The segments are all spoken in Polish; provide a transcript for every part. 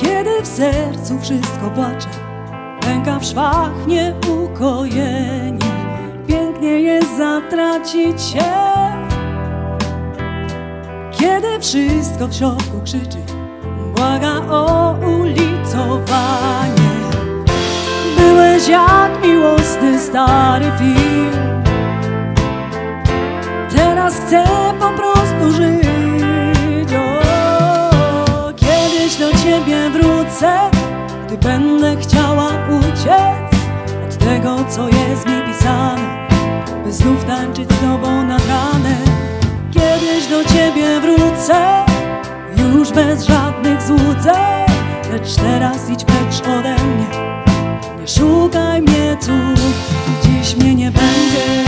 Kiedy w sercu wszystko płacze Pęka w szwach nieukojenie Pięknie jest zatracić się. Kiedy wszystko w środku krzyczy Błaga o ulicowanie. Byłeś jak miłosny stary film. Teraz chcę po prostu żyć wrócę Gdy będę chciała uciec Od tego co jest mi pisane By znów tańczyć z tobą nad Kiedyś do ciebie wrócę Już bez żadnych złudzeń Lecz teraz idź precz ode mnie. Nie szukaj mnie tu Dziś mnie nie będzie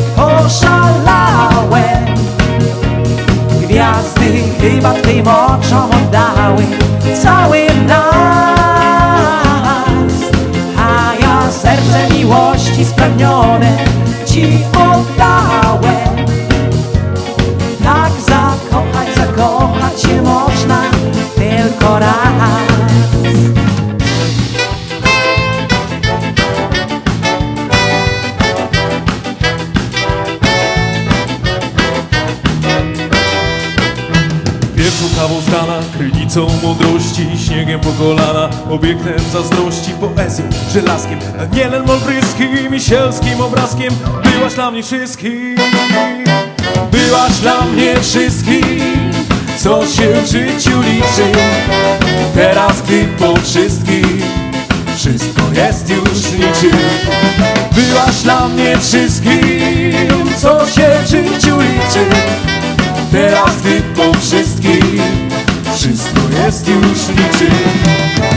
Oszalałem Gwiazdy chyba Twym oczom oddały Cały nas A ja serce miłości spragnione Ci oddałem Rana, krynicą mądrości Śniegiem po kolana, obiektem zazdrości Poezją, żelazkiem, Danielem Olbryskim I sielskim obrazkiem. Byłaś dla mnie wszystkim Byłaś dla mnie wszystkim Co się w życiu liczy. Teraz gdy po wszystkim Wszystko jest już niczym Byłaś dla mnie wszystkim jest już niczym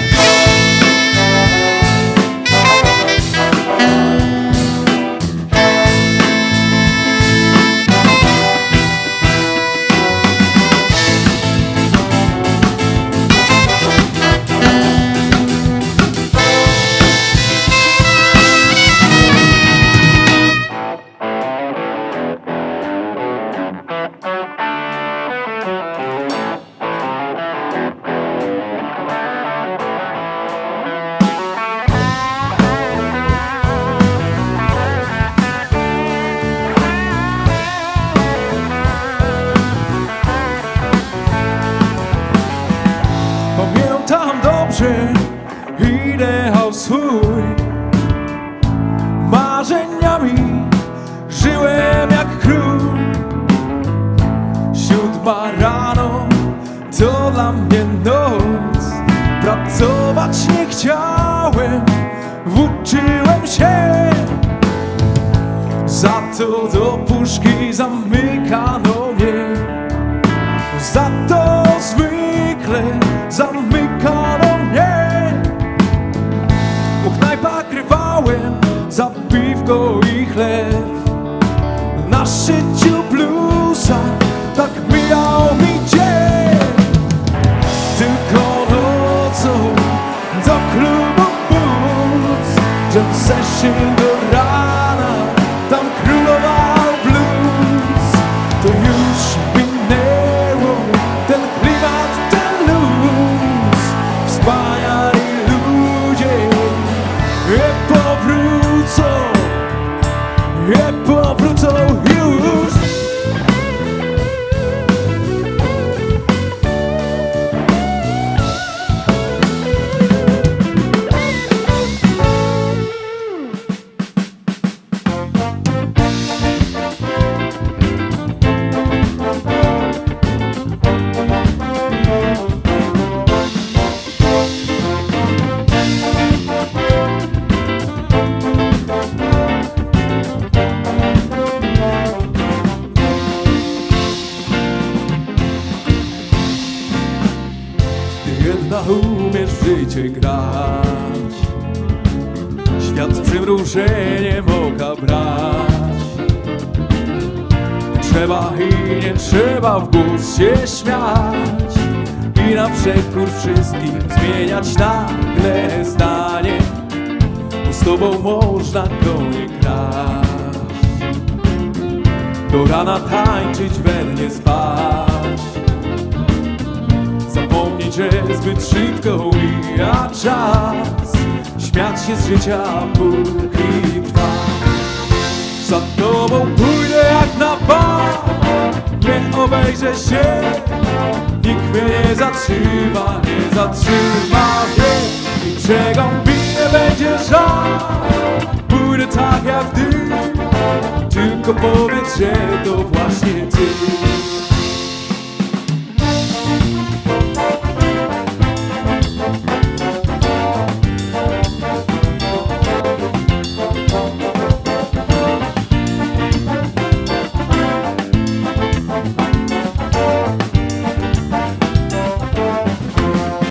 Siódma rano to dla mnie noc. Pracować nie chciałem, włóczyłem się. Za to do puszki zamykano so you życie grać. Świat z przymrużeniem oka brać. Trzeba i nie trzeba w głos się śmiać. I na przekór wszystkim zmieniać nagle zdanie Bo z tobą można go nie grać Do rana tańczyć, we mnie spać Że zbyt szybko mija czas. Śmiać się z życia, póki trwa Za tobą pójdę jak na bal. Nie obejrzę się. Nikt mnie nie zatrzyma, nie zatrzyma mnie. Niczego mi nie będzie żal. Pójdę tak jak ty. Tylko powiedz, że to właśnie ty